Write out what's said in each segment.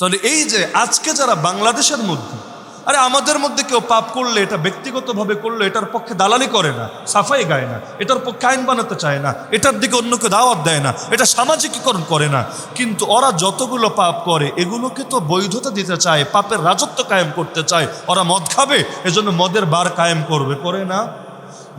তাহলে এই যে আজকে যারা বাংলাদেশের মধ্যে, আরে আমাদের মধ্যে কেউ পাপ করলে, এটা ব্যক্তিগতভাবে করলে, এটার পক্ষে দালালি করে না, সাফাই গায় না, এটার পক্ষে আইন বানাতে চায় না, এটার দিকে অন্যকে দাওয়াত দেয় না, এটা সামাজিকীকরণ করে না। কিন্তু ওরা যতগুলো পাপ করে, এগুলোকে তো বৈধতা দিতে চায়, পাপের রাজত্ব কায়েম করতে চায়, ওরা মদ খাবে, এজন্য মদের বার কায়েম করবে। করে না,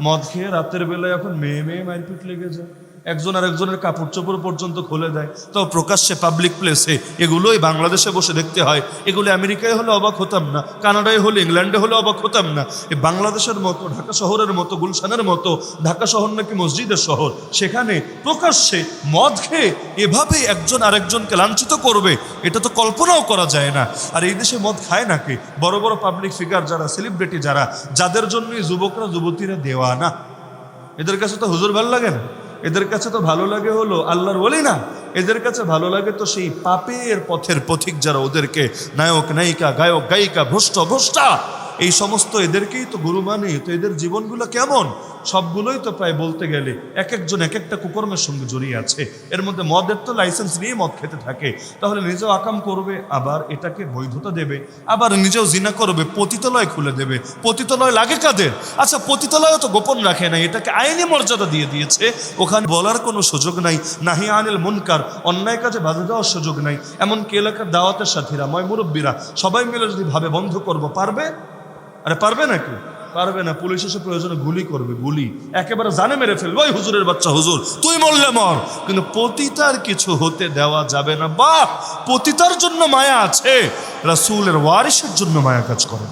মদ খেয়ে রাতের বেলায় এখন মেয়ে মেয়ে মারপিট লেগে যায় একজন আর একজনের কাপড় চোপড় পর্যন্ত খুলে দেয়। তো প্রকাশ্যে পাবলিক প্লেসে এগুলোই বাংলাদেশে বসে দেখতে হয়। এগুলো আমেরিকায় হলে অবাক হতাম না, কানাডায় হলে ইংল্যান্ডে হলে অবাক হতাম না। এ বাংলাদেশের মতো, ঢাকা শহরের মতো, গুলশানের মতো, ঢাকা শহর নাকি মসজিদের শহর, সেখানে প্রকাশ্যে মদ খেয়ে এভাবে একজন আরেকজনকে লাঞ্ছিত করবে, এটা তো কল্পনাও করা যায় না। আর এই দেশে মদ খায় নাকি বড় বড় পাবলিক ফিগার যারা সেলিব্রিটি যারা, যাদের জন্যই যুবকরা, যুবতীরা দেওয়া না এদের কাছে তো হুজুর ভালো লাগে না। এদের কাছে তো ভালো লাগে হলো আল্লাহর বলি না। এদের কাছে ভালো লাগে তো সেই পাপের পথের পথিক যারা ওদেরকে নায়ক, নায়িকা, গায়ক, গায়িকা, ভ্রষ্ট, ভ্রষ্টা, এই সমস্ত এদেরকেই তো গুরু মানে তো এদের জীবনগুলো কেমন? সবগুলোই তো প্রায় বলতে গেলে এক একজন এক একটা কুকর্মের সঙ্গে জড়িয়ে আছে। এর মধ্যে মদের তো লাইসেন্স নিয়ে মদ খেতে থাকে। তাহলে নিজেও আকাম করবে, আবার এটাকে বৈধতা দেবে, আবার নিজেও জিনা করবে, পতিতলয় খুলে দেবে। পতিতলয় লাগে কাদের? আচ্ছা পতিতলয়ও তো গোপন রাখে না এটাকে আইনি মর্যাদা দিয়ে দিয়েছে। ওখানে বলার কোনো সুযোগ নাই, নাহি আনিল মুনকার, অন্যায় কাজে বাধা দেওয়ার সুযোগ নাই। এমনকি এলাকার দাওয়াতের সাথীরা, ময় মুরব্বীরা, সবাই মিলে যদি ভাবে বন্ধ করব, পারবে? আরে পারবে নাকি? পারবে না, পুলিশ এসে প্রয়োজনে গুলি করবে, গুলি। একেবারে জানে মেরে ফেলবে। ওই হুজুরের বাচ্চা, হুজুর, তুই মরলে মর। কিন্তু পতিতার কিছু হতে দেওয়া যাবে না। বা পতিতার জন্য মায়া আছে, রাসুলের ওয়ারিসের জন্য মায়া কাজ করে।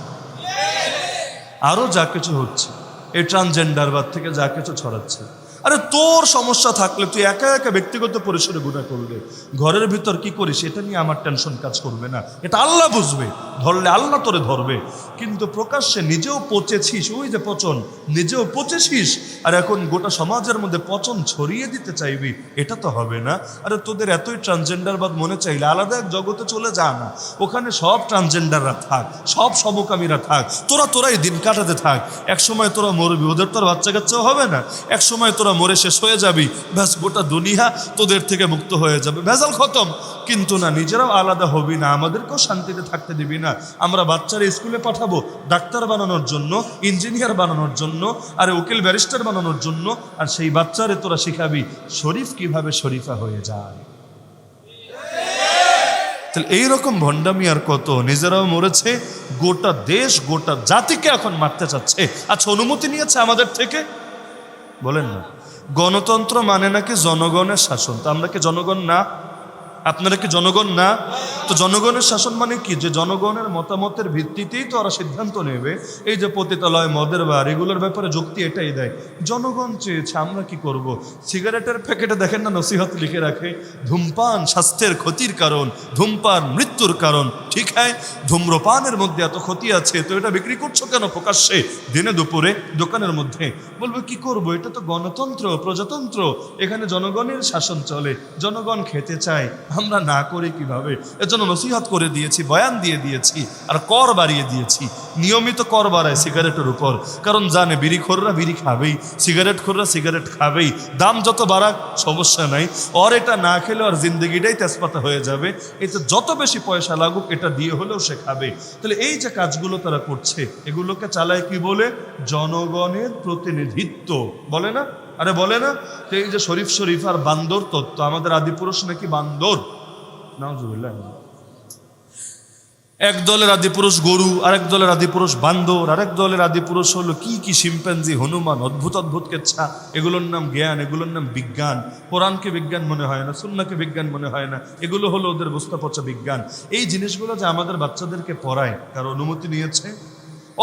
আরও যা কিছু হচ্ছে, এই ট্রান্সজেন্ডারবাদ থেকে যা কিছু ছড়াচ্ছে। আরে তোর সমস্যা থাকলে তুই একা একা ব্যক্তিগত পরিসরে গুণা করলে। ঘরের ভিতর কি করিস? এটা নিয়ে আমার টেনশন কাজ করবে না। এটা আল্লাহ বুঝবে। ধরলে আল্লাহ তোরে ধরবে। কিন্তু প্রকাশ্যে নিজেও পচেছিস। ওই যে পচন, নিজেও পচেছিস। আর এখন গোটা সমাজের মধ্যে পচন ছড়িয়ে দিতে চাইবি, এটা তো হবে না। আরে তোদের এতই ট্রান্সজেন্ডারবাদ মনে চাইলে আলাদা এক জগতে চলে যা না। ওখানে সব ট্রান্সজেন্ডাররা থাক, সব সমকামীরা থাক। তোরা তোরাই দিন কাটাতে থাক। এক সময় তোরা মরবি, ওদের তোর বাচ্চা কাচ্চাও হবে না। এক সময় তোরা মরে শেষ হয়ে যাবি। ব্যাস, গোটা দুনিয়া তোদের থেকে মুক্ত হয়ে যাবে। ভেজাল খতম। কিন্তু না নিজেরাও আলাদা হবি না। আমাদেরকেও শান্তিতে থাকতে দিবি না। আমরা বাচ্চারা স্কুলে পাঠাবো, ডাক্তার বানানোর জন্য, ইঞ্জিনিয়ার বানানোর জন্য, আর উকিল ব্যারিস্টার বানানোর জন্য, আর সেই বাচ্চারে তোরা শিখাবি শরীফ কীভাবে শরীফা হয়ে যায়। তাহলে এইরকম ভণ্ডামি আর কত? নিজেরাও মরেছে, গোটা দেশ, গোটা জাতিকে এখন মারতে চাচ্ছে। আচ্ছা অনুমতি নিয়েছে আমাদের থেকে? বলেন না। গণতন্ত্র মানে নাকি জনগণের শাসন? তো আমরা কি জনগণ না? আপনারা কি জনগণ না? তো জনগণের শাসন মানে কি? যে জনগণের মতামতের ভিত্তিতেই তো ওরা সিদ্ধান্ত নেবে। এই যে পতিতালয়, মদের বার, এগুলোর ব্যাপারে যুক্তি এটাই দেয়। জনগণ চেয়েছে, আমরা কি করব? সিগারেটের প্যাকেটে দেখেন না, নসিহত লিখে রাখে, ধূমপান স্বাস্থ্যের ক্ষতির কারণ, ধূমপান মৃত্যুর কারণ, ঠিক হ্যাঁ? ধূম্রপানের মধ্যে এত ক্ষতি আছে, তো এটা বিক্রি করছ কেন প্রকাশ্যে? দিনে দুপুরে, দোকানের মধ্যে। বলব, কি করব? এটা তো গণতন্ত্র, প্রজাতন্ত্র। এখানে জনগণের শাসন চলে, জনগণ খেতে চায়। আমরা না করি কীভাবে? এজন্য নসিহত করে দিয়েছি, বয়ান দিয়ে দিয়েছি, আর কর বাড়িয়ে দিয়েছি। নিয়মিত কর বাড়ায় সিগারেটের উপর। কারণ জানে বিড়িখোররা বিড়ি খাবেই, সিগারেট খোররা সিগারেট খাবেই। দাম যত বাড়াক, সমস্যা নাই। ওর এটা না খেলে আর জিন্দগিটাই তেজপাতা হয়ে যাবে। এতে যত বেশি পয়সা লাগুক, এটা দিয়ে হলেও সে খাবে। তাহলে এই যে কাজগুলো তারা করছে, এগুলোকে চালায় কি বলে? জনগণের প্রতিনিধিত্ব। বলে না? আরে বলে না তো এই যে শরীফ শরীফ আর বান্দর তত্ত্ব আমাদের আদিপুরুষ নাকি বান্দর? এক দলের আদিপুরুষ গরু, আরেক দলের আদিপুরুষ বান্দর, আরেক দলের আদিপুরুষ হলো কি কি শিম্পাঞ্জি, হনুমান, অদ্ভুত অদ্ভুত কেচ্ছা, এগুলোর নাম জ্ঞান, এগুলোর নাম বিজ্ঞান। কোরআনকে বিজ্ঞান মনে হয় না, সুন্নাকে বিজ্ঞান মনে হয় না, এগুলো হলো ওদের বস্তা পচা বিজ্ঞান। এই জিনিসগুলো যে আমাদের বাচ্চাদেরকে পড়ায়, কার অনুমতি নিয়েছে?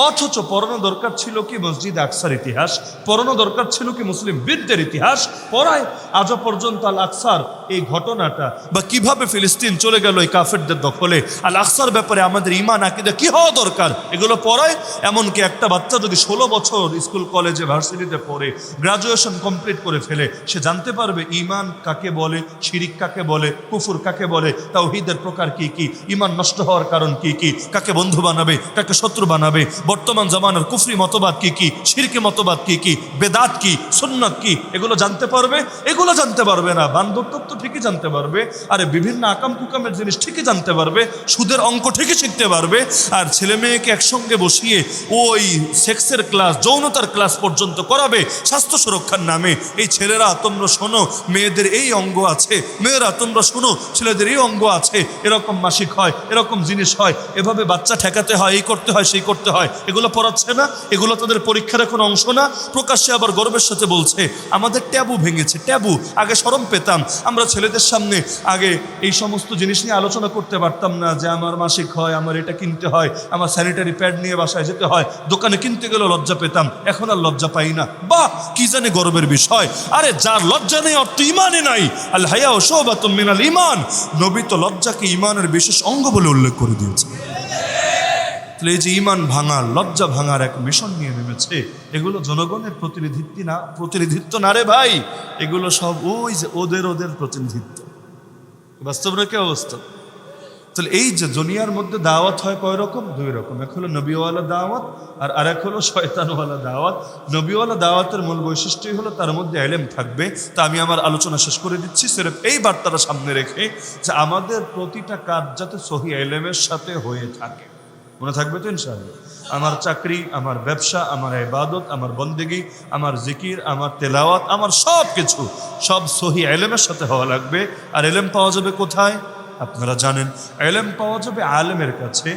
অথচ পড়ানো দরকার ছিল কি মসজিদ আকসার ইতিহাস, পড়ানো দরকার ছিল কি মুসলিম বৃদ্ধের ইতিহাস। পড়ায় আজও পর্যন্ত আল আকসার এই ঘটনাটা বা কীভাবে ফিলিস্তিন চলে গেল এই কাফেরদের দখলে, আল আকসার ব্যাপারে আমাদের ইমান আকিদা কি হওয়া দরকার? এগুলো পড়ায়, এমনকি একটা বাচ্চা যদি ষোলো বছর স্কুল, কলেজে, ভার্সিটিতে পড়ে গ্রাজুয়েশন কমপ্লিট করে ফেলে, সে জানতে পারবে ইমান কাকে বলে, শিরিক কাকে বলে, কুফুর কাকে বলে, তাওহীদের প্রকার কি কি ইমান নষ্ট হওয়ার কারণ কি কি, কাকে বন্ধু বানাবে, কাকে শত্রু বানাবে বর্তমান জামানার কুফরি মতবাদ কি কি, শিরকি মতবাদ কি কি, বেদাত কি, সুন্নত কি, এগুলো জানতে পারবে? এগুলো জানতে পারবে না। বান্ধব তত্ত্ব ঠিকই জানতে পারবে। আরে বিভিন্ন আকাম কুকামের জিনিস ঠিকই জানতে পারবে। সুদের অঙ্ক ঠিকই শিখতে পারবে। আর ছেলে মেয়েকে একসঙ্গে বসিয়ে ওই সেক্সের ক্লাস, যৌনতার ক্লাস পর্যন্ত করাবে স্বাস্থ্য সুরক্ষার নামে। এই ছেলেরা, তোমরা শোনো, মেয়েদের এই অঙ্গ আছে। মেয়েরা, তোমরা শোনো, ছেলেদের এই অঙ্গ আছে। এরকম মাসিক হয়, এরকম জিনিস হয়। এভাবে বাচ্চা ঠেকাতে হয়, এই করতে হয়, সেই করতে হয়। এগুলো পড়াচ্ছে না, এগুলো তাদের পরীক্ষার এখন অংশ না। প্রকাশ্যে আবার গর্বের সাথে বলছে, আমাদের ট্যাবু ভেঙেছে, ট্যাবু, আগে সরম পেতাম। আমরা ছেলেদের সামনে আগে এই সমস্ত জিনিস নিয়ে আলোচনা করতে পারতাম না যে আমার মাসিক হয়, আমার এটা কিনতে হয়, আমার স্যানিটারি প্যাড নিয়ে বাসায় যেতে হয়, দোকানে কিনতে গেলেও লজ্জা পেতাম, এখন আর লজ্জা পাই না। বাহ, কি জানে গর্বের বিষয়। আরে, যার লজ্জা নেই অর্থ ইমানে নাই। আল হায়া ও সোবাতুম মিনাল ইমান। নবী তো লজ্জাকে ইমানের বিশেষ অঙ্গ বলে উল্লেখ করে দিয়েছে। তাহলে এই যে ইমান ভাঙার লজ্জা ভাঙার এক মিশন নিয়ে নেমেছে। এগুলো জনগণের প্রতিনিধিত্ব না প্রতিনিধিত্ব না রে ভাই? এগুলো সব ওই যে ওদের ওদের প্রতিনিধিত্ব। বাস্তব কি অবস্থা তাহলে এই যে দুনিয়ার মধ্যে দাওয়াত হয় কয় রকম? দুই রকম। এক হলো নবীওয়ালা দাওয়াত আর আরেক হলো শয়তানওয়ালা দাওয়াত। নবীওয়ালা দাওয়াতের মূল বৈশিষ্ট্যই হলো তার মধ্যে এলেম থাকবে। তা আমি আমার আলোচনা শেষ করে দিচ্ছি। সেরফ এই বার্তাটা সামনে রেখে যে আমাদের প্রতিটা কাজ যাতে সহি এলেমের সাথে হয়ে থাকে। মনে থাকবে তো ইনশাআল্লাহ? আমার চাকরি, আমার ব্যবসা, আমার ইবাদত, আমার বন্দেগি, আমার জিকির, আমার তেলাওয়াত, আমার সব কিছু সব সহি এলেমের সাথে হওয়া লাগবে। আর এলেম পাওয়া যাবে কোথায়? আপনারা জানেন, এলেম পাওয়া যাবে আলেমের কাছে।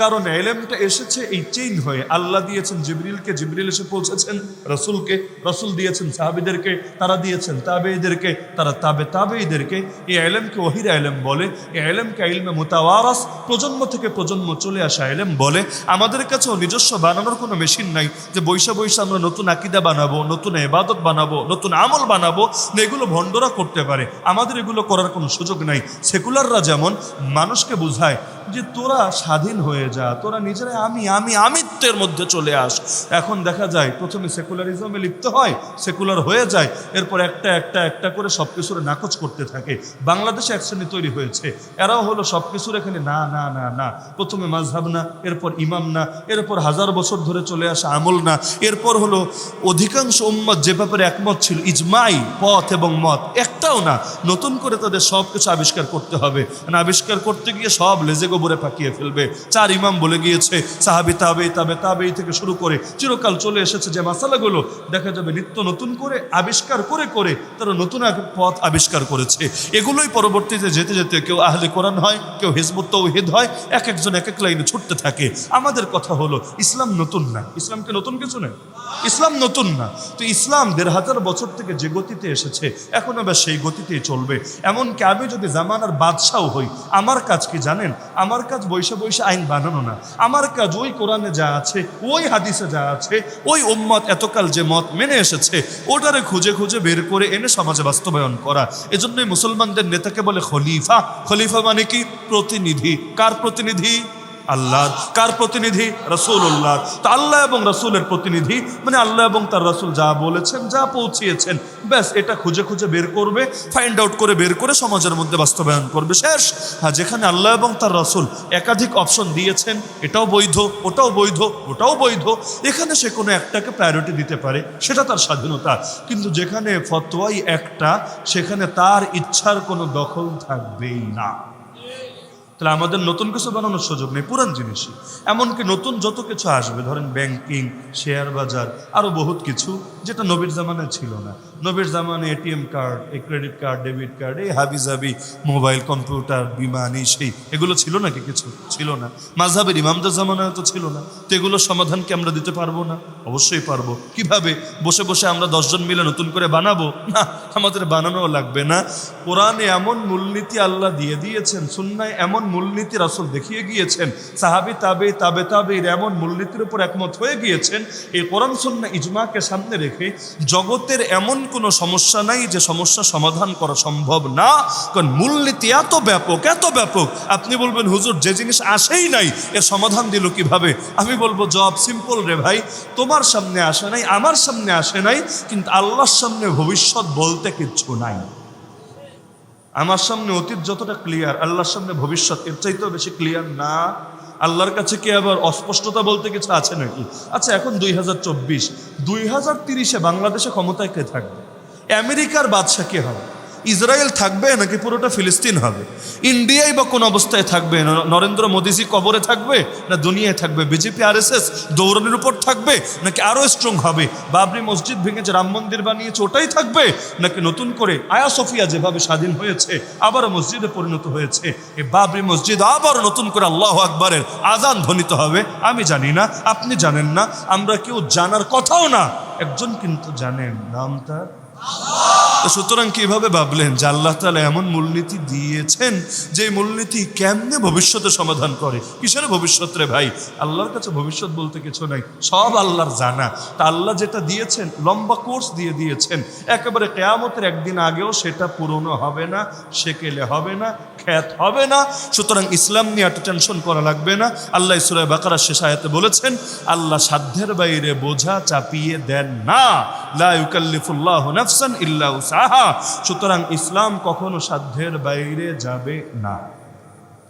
কারণ এলেমটা এসেছে, এই চেইন হয়ে আল্লাহ দিয়েছেন জিবরিলকে, জিবরিল এসে পৌঁছেছেন রসুলকে, রসুল দিয়েছেন সাহাবিদেরকে, তারা দিয়েছেন তাবেইদেরকে তারা তাবে তাবেইদেরকে এই এলেমকে ওহির এলেম বলে, এই এলেমকে ইলমে মুতাওয়ারাস, প্রজন্ম থেকে প্রজন্ম চলে আসা এলেম বলে। আমাদের কাছেও নিজস্ব বানানোর কোনো মেশিন নাই যে বৈশা বৈশা আমরা নতুন আকিদা বানাবো, নতুন এবাদত বানাবো, নতুন আমল বানাবো, না এগুলো ভণ্ডরা করতে পারে। আমাদের এগুলো করার কোনো সুযোগ নাই। সেকুলাররা যেমন মানুষকে বোঝায় যে তোরা স্বাধীন হয়ে যা, তোরা নিজেরাই আমি আমি, আমিত্বের মধ্যে চলে আস। এখন দেখা যায়, প্রথমে সেকুলারিজমে লিপ্ত হয়, সেকুলার হয়ে যায়, এরপর একটা একটা একটা করে সব কিছুর নাকচ করতে থাকে। বাংলাদেশে এক শ্রেণি তৈরি হয়েছে। এরাও হলো সব কিছুর এখানে না না না না। প্রথমে মাঝহাব না, এরপর ইমাম না, এরপর হাজার বছর ধরে চলে আসা আমল না। এরপর হলো অধিকাংশ উম্মত যে ব্যাপারে একমত ছিল, ইজমাই, পথ এবং মত একটাও না। নতুন করে তাদের সব কিছু আবিষ্কার করতে হবে। আবিষ্কার করতে গিয়ে সব লেজে গোবরে পাকিয়ে ফেলবে। চার ইমাম বলে গিয়েছে, সাহাবি তাবে তাবে তাবেই থেকে শুরু করে চিরকাল চলে এসেছে যে মাসালাগুলো। দেখা যাবে নিত্য নতুন করে, আবিষ্কার করে করে তারা নতুন এক পথ আবিষ্কার করেছে। এগুলোই পরবর্তীতে যেতে যেতে কেউ আহলে কোরআন হয়, কেউ হিজবুত তৌহিদ হয় এক একজন এক এক লাইনে ছুটতে থাকে। আমাদের কথা হলো, ইসলাম নতুন না। ইসলামকে নতুন কিছু নেই ইসলাম নতুন না। তো ইসলাম দেড় হাজার বছর থেকে যে গতিতে এসেছে, এখন আবার সেই গতিতেই চলবে। এমনকি আমি যদি জামানার বাদশাহ হই, আমার কাজ কি জানেন? আমার কাজ বৈশে বৈশে আইন বানানো না। আমার কাজ ওই কোরআনে যা আছে, ওই হাদিসে যা আছে, ওই উম্মত এতকাল যে মত মেনে এসেছে, ওটারে খুঁজে খুঁজে বের করে এনে সমাজে বাস্তবায়ন করা। এজন্যই মুসলমানদের নেতাকে বলে খলিফা। খলিফা মানে কি? প্রতিনিধি। কার প্রতিনিধি? আল্লাহর কার প্রতিনিধি? রসুল্লাহ তা আল্লাহ এবং রসুলের প্রতিনিধি মানে আল্লাহ এবং তার রসুল যা বলেছেন, যা পৌঁছিয়েছেন, ব্যাস, এটা খুঁজে খুঁজে বের করবে ফাইন্ড আউট করে বের করে সমাজের মধ্যে বাস্তবায়ন করবে, শেষ। হ্যাঁ যেখানে আল্লাহ এবং তার রসুল একাধিক অপশন দিয়েছেন, এটাও বৈধ, ওটাও বৈধ ওটাও বৈধ, এখানে সে কোনো একটাকে প্রায়োরিটি দিতে পারে, সেটা তার স্বাধীনতা। কিন্তু যেখানে ফতোয়াই একটা, সেখানে তার ইচ্ছার কোনো দখল থাকবেই না। তাহলে আমাদের নতুন কিছু বানানোর সুযোগ নেই, পুরান জিনিসই। এমনকি নতুন যত কিছু আসবে, ধরেন ব্যাংকিং শেয়ার বাজার আরও বহুত কিছু, যেটা নবীর জামানায় ছিল না। নবীর জামানে এটিএম কার্ড এই ক্রেডিট কার্ড ডেবিট কার্ড এই হাবি জাবি মোবাইল কম্পিউটার বিমান এই সেই, এগুলো ছিল নাকি? কিছু ছিল না। মাঝহাবের ইমামদের জামানায় তো ছিল না। তো এগুলোর সমাধান কি আমরা দিতে পারব না? অবশ্যই পারব। কীভাবে? বসে বসে আমরা দশজন মিলে নতুন করে বানাবো? না, আমাদের বানানোও লাগবে না। কোরআনে এমন মূলনীতি আল্লাহ দিয়ে দিয়েছেন, সুন্নায় এমন মূলনীতি রাসুল দেখিয়ে গিয়েছেন। সাহাবি তাবে তাবে তাবে এমন মূলনীতির উপর একমত হয়ে গিয়েছেন, এই কোরআন সুন্না ইজমাকে সামনে রেখে জগতের এমন কোনো সমস্যা নাই যে সমস্যা সমাধান করা সম্ভব না। কারণ মূলনীতি এত ব্যাপক এত ব্যাপক। আপনি বলবেন, হুজুর, যে জিনিস আসেই নাই, এর সমাধান দিল কীভাবে? আমি বলব জব সিম্পল রে ভাই, তোমার সামনে আসে নাই, আমার সামনে আসে নাই, কিন্তু আল্লাহর সামনে ভবিষ্যৎ বলতে কিচ্ছু নাই। আমার সামনে অতীত যতটা ক্লিয়ার আল্লাহর সামনে ভবিষ্যৎ, এর চাইতেও বেশি ক্লিয়ার না। আল্লাহর কাছে কি আবার অস্পষ্টতা বলতে কিছু আছে নাকি? আচ্ছা এখন দুই হাজার চব্বিশ, দুই হাজার তিরিশে বাংলাদেশে ক্ষমতায় কে থাকবে? আমেরিকার বাদশা কে হবে? ইসরায়েল থাকবে নাকি পুরোটা ফিলিস্তিন হবে? ইন্ডিয়াই বা কোন অবস্থায় থাকবে? নরেন্দ্র মোদীজি কবরে থাকবে? না দুনিয়ায় থাকবে? বিজেপি আর এস এস দৌড়ানোর উপর থাকবে? নাকি আরও স্ট্রং হবে? বাবরি মসজিদ ভেঙে যে রাম মন্দির বানিয়েছে, ওটাই থাকবে? নাকি নতুন করে আয়া সফিয়া যেভাবে স্বাধীন হয়েছে, আবারও মসজিদে পরিণত হয়েছে? এ বাবরি মসজিদ আবারও নতুন করে আল্লাহ আকবরের আজান ধ্বনিত হবে। আমি জানি না, আপনি জানেন না, আমরা কেউ জানার কথাও না। একজন কিন্তু জানেন নাম তার সুতরাং কীভাবে ভাবলেন যে আল্লাহ তালা এমন মূলনীতি দিয়েছেন যে মূলনীতি কেমনে ভবিষ্যতে সমাধান করে? কিসের ভবিষ্যৎ রে ভাই? আল্লাহর কাছে ভবিষ্যৎ বলতে কিছু নাই। সব আল্লাহর জানা। তা আল্লাহ যেটা দিয়েছেন, লম্বা কোর্স দিয়ে দিয়েছেন। একেবারে কেয়ামতের একদিন আগেও সেটা পুরনো হবে না, সেকেলে হবে না, খ্যাত হবে না। সুতরাং ইসলাম নিয়ে এত টেনশন করা লাগবে না। আল্লাহ ইসরায় বাকারা শেষ আয়াতে বলেছেন, আল্লাহ সাধ্যের বাইরে বোঝা চাপিয়ে দেন না। লা ইউকাল্লিফুল্লাহ নাফসান ইল্লা সুতরাং ইসলাম কখনো সাধ্যের বাইরে যাবে না।